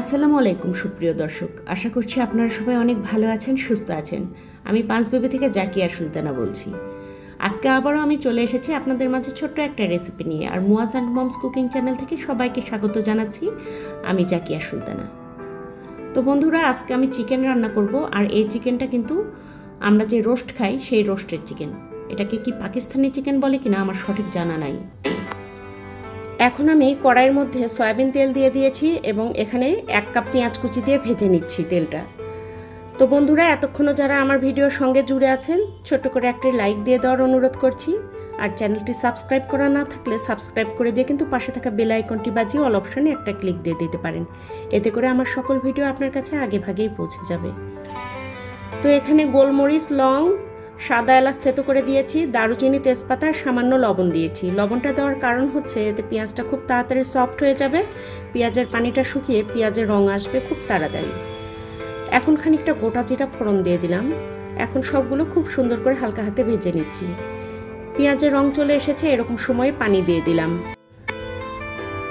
আসসালামু আলাইকুম, সুপ্রিয় দর্শক। আশা করছি আপনারা সবাই অনেক ভালো আছেন, সুস্থ আছেন। আমি পাঁচবেবি থেকে জাকিয়া সুলতানা বলছি। আজকে আবারও আমি চলে এসেছি আপনাদের মাঝে ছোট্ট একটা রেসিপি নিয়ে, আর Muaz and moms cooking channel থেকে সবাইকে স্বাগত জানাচ্ছি আমি জাকিয়া সুলতানা। তো বন্ধুরা, আজকে আমি চিকেন রান্না করব, আর এই চিকেনটা কিন্তু আমরা যে রোস্ট খাই, সেই রোস্টের চিকেন এটাকে কি পাকিস্তানি চিকেন বলে কিনা আমার সঠিক জানা নাই। এখন আমি কড়াইয়ের মধ্যে সয়াবিন তেল দিয়ে দিয়েছি এবং এখানে এক কাপ পেঁয়াজ কুচি দিয়ে ভেজে নিচ্ছি তেলটা। তো বন্ধুরা, এতক্ষণও যারা আমার ভিডিওর সঙ্গে জুড়ে আছেন, ছোট করে একটি লাইক দিয়ে দেওয়ার অনুরোধ করছি। আর চ্যানেলটি সাবস্ক্রাইব করা না থাকলে সাবস্ক্রাইব করে দিয়ে কিন্তু পাশে থাকা বেল আইকনটি বাজিয়ে অল অপশনে একটা ক্লিক দিয়ে দিতে পারেন। এতে করে আমার সকল ভিডিও আপনার কাছে আগে ভাগেই পৌঁছে যাবে। তো এখানে গোলমরিচ, লং সাদা এলাচ থেতো করে দিয়েছি, দারুচিনি তেজপাতা, সামান্য লবণ দিয়েছি। লবণটা দেওয়ার কারণ হচ্ছে এতে পেঁয়াজটা খুব তাড়াতাড়ি সফট হয়ে যাবে, পেঁয়াজের পানিটা শুকিয়ে পেঁয়াজের রং আসবে খুব তাড়াতাড়ি। এখন খানিকটা গোটা জিরা ফোড়ন দিয়ে দিলাম। এখন সবগুলো খুব সুন্দর করে হালকা হাতে ভেজে নিচ্ছি। পেঁয়াজের রং চলে এসেছে, এরকম সময়ে পানি দিয়ে দিলাম।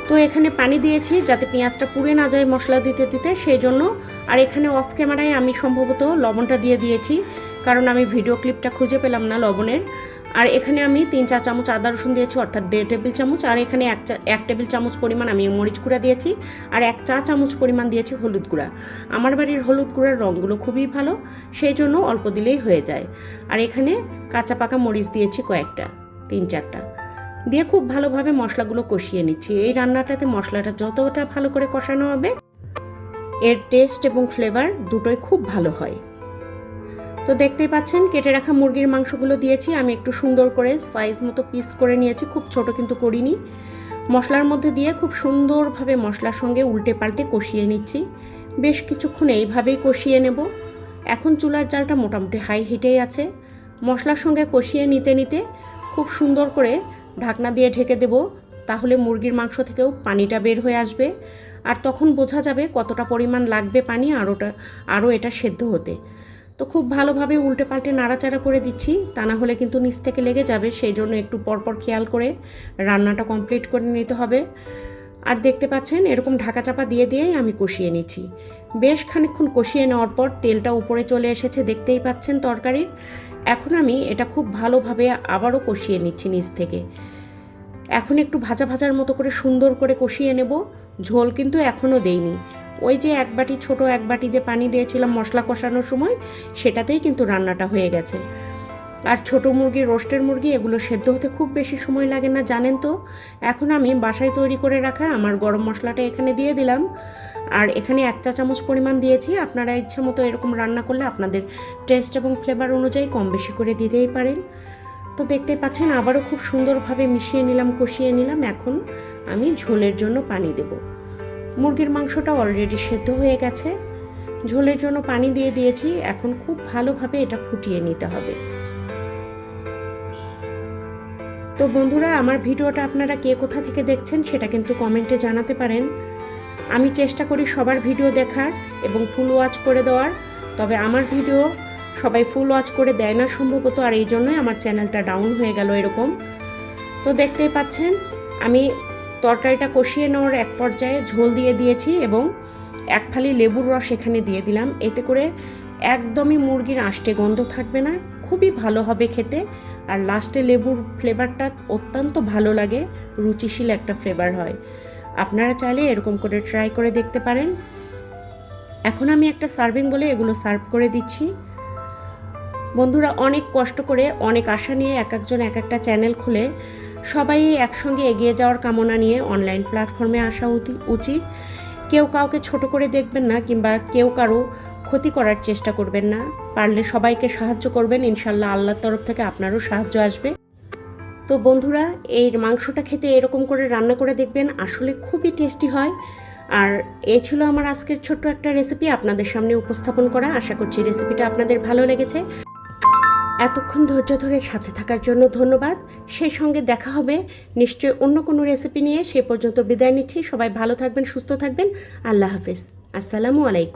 তো এখানে পানি দিয়েছি যাতে পেঁয়াজটা পুড়ে না যায় মশলা দিতে দিতে, সেই জন্য। আর এখানে অফ ক্যামেরায় আমি সম্ভবত লবণটা দিয়ে দিয়েছি। কারণ আমি ভিডিও ক্লিপটা খুঁজে পেলাম না লবণের। আর এখানে আমি তিন চার চামচ আদা রসুন দিয়েছি, অর্থাৎ দেড় টেবিল চামচ। আর এখানে এক চা, এক টেবিল চামচ পরিমাণ আমি মরিচ গুঁড়া দিয়েছি, আর এক চা চামচ পরিমাণ দিয়েছি হলুদ গুঁড়া। আমার বাড়ির হলুদ গুঁড়ার রঙগুলো খুবই ভালো, সেই জন্য অল্প দিলেই হয়ে যায়। আর এখানে কাঁচা পাকা মরিচ দিয়েছি কয়েকটা, তিন চারটা। দিয়ে খুব ভালোভাবে মশলাগুলো কষিয়ে নিচ্ছি। এই রান্নাটাতে মশলাটা যতটা ভালো করে কষানো হবে, এর টেস্ট এবং ফ্লেভার দুটোই খুব ভালো হয়। তো দেখতেই পাচ্ছেন, কেটে রাখা মুরগির মাংসগুলো দিয়েছি। আমি একটু সুন্দর করে সাইজ মতো পিস করে নিয়েছি, খুব ছোট কিন্তু করিনি। মশলার মধ্যে দিয়ে খুব সুন্দরভাবে মশলার সঙ্গে উল্টে পাল্টে কষিয়ে নিচ্ছি। বেশ কিছুক্ষণ এইভাবেই কষিয়ে নেব। এখন চুলার জালটা মোটামুটি হাই হিটেই আছে। মশলার সঙ্গে কষিয়ে নিতে নিতে খুব সুন্দর করে ঢাকনা দিয়ে ঢেকে দেব, তাহলে মুরগির মাংস থেকেও পানিটা বের হয়ে আসবে। আর তখন বোঝা যাবে কতটা পরিমাণ লাগবে পানি আরোটা আরও এটা সেদ্ধ হতে। তো খুব ভালোভাবে উল্টে পাল্টে নাড়াচাড়া করে দিচ্ছি। তা না হলে কিন্তু নিচ থেকে লেগে যাবে সেই জন্য একটু পরপর খেয়াল করে রান্নাটা কমপ্লিট করে নিতে হবে। আর দেখতে পাচ্ছেন, এরকম ঢাকা চাপা দিয়ে দিয়েই আমি কষিয়ে নিচ্ছি। বেশ খানিক্ষণ কষিয়ে নেওয়ার পর তেলটা উপরে চলে এসেছে, দেখতেই পাচ্ছেন তরকারির। এখন আমি এটা খুব ভালোভাবে আবারও কষিয়ে নিচ্ছি নিচ থেকে। এখন একটু ভাজা ভাজার মতো করে সুন্দর করে কষিয়ে নেব। ঝোল কিন্তু এখনও দেইনি। ওই যে এক বাটি ছোট এক বাটি দিয়ে পানি দিয়েছিলাম মশলা কষানোর সময়, সেটাতেই কিন্তু রান্নাটা হয়ে গেছে। আর ছোট মুরগি রোস্টের মুরগি, এগুলো সেদ্ধ হতে খুব বেশি সময় লাগে না, জানেন তো? এখন আমি বাসায় তৈরি করে রাখা আমার গরম মশলাটা এখানে দিয়ে দিলাম। আর এখানে এক চা চামচ পরিমাণ দিয়েছি। আপনারা ইচ্ছা মতো এরকম রান্না করলে আপনাদের টেস্ট এবং ফ্লেভার অনুযায়ী কম বেশি করে দিতেই পারেন। তো দেখতে পাচ্ছেন, আবারও খুব সুন্দরভাবে মিশিয়ে নিলাম, কষিয়ে নিলাম। এখন আমি ঝোলের জন্য পানি দেব। মুরগির মাংসটা অলরেডি সেদ্ধ হয়ে গেছে। ঝোলের জন্য পানি দিয়ে দিয়েছি, এখন খুব ভালোভাবে এটা ফুটিয়ে নিতে হবে। তো বন্ধুরা, আমার ভিডিওটা আপনারা কে কোথা থেকে দেখছেন সেটা কিন্তু কমেন্টে জানাতে পারেন। আমি চেষ্টা করি সবার ভিডিও দেখার এবং ফুল ওয়াচ করে দেওয়ার, তবে আমার ভিডিও সবাই ফুল ওয়াচ করে দেয় না সম্ভবত, আর এই জন্যই আমার চ্যানেলটা ডাউন হয়ে গেল এরকম। তো দেখতেই পাচ্ছেন, আমি তরকারিটা কষিয়ে নেওয়ার এক পর্যায়ে ঝোল দিয়ে দিয়েছি এবং এক ফালি লেবুর রস এখানে দিয়ে দিলাম। এতে করে একদমই মুরগির আষ্টে গন্ধ থাকবে না, খুবই ভালো হবে খেতে। আর লাস্টে লেবুর ফ্লেভারটা অত্যন্ত ভালো লাগে, রুচিশীল একটা ফ্লেভার হয়। আপনারা চাইলে এরকম করে ট্রাই করে দেখতে পারেন। এখন আমি একটা সার্ভিং বলে এগুলো সার্ভ করে দিচ্ছি। বন্ধুরা, অনেক কষ্ট করে, অনেক আশা নিয়ে এক একজন এক একটা চ্যানেল খুলে সবাই একসঙ্গে এগিয়ে যাওয়ার কামনা নিয়ে অনলাইন প্ল্যাটফর্মে আসা উচিত। কেউ কাউকে ছোট করে দেখবেন না কিংবা কেউ কারও ক্ষতি করার চেষ্টা করবেন না। পারলে সবাইকে সাহায্য করবেন ইনশাল্লাহ আল্লাহর তরফ থেকে আপনারও সাহায্য আসবে। তো বন্ধুরা এই মাংসটা খেতে এরকম করে রান্না করে দেখবেন, আসলে খুবই টেস্টি হয়। আর এ ছিল আমার আজকের ছোট্ট একটা রেসিপি আপনাদের সামনে উপস্থাপন করা। আশা করছি রেসিপিটা আপনাদের ভালো লেগেছে। এতক্ষণ ধৈর্য ধরে সাথে থাকার জন্য ধন্যবাদ। সেই সঙ্গে দেখা হবে। নিশ্চয় অন্য কোনো রেসিপি নিয়ে। সে পর্যন্ত বিদায় নিচ্ছি। সবাই ভালো থাকবেন, সুস্থ থাকবেন। আল্লাহ হাফিজ। আসসালামু আলাইকুম।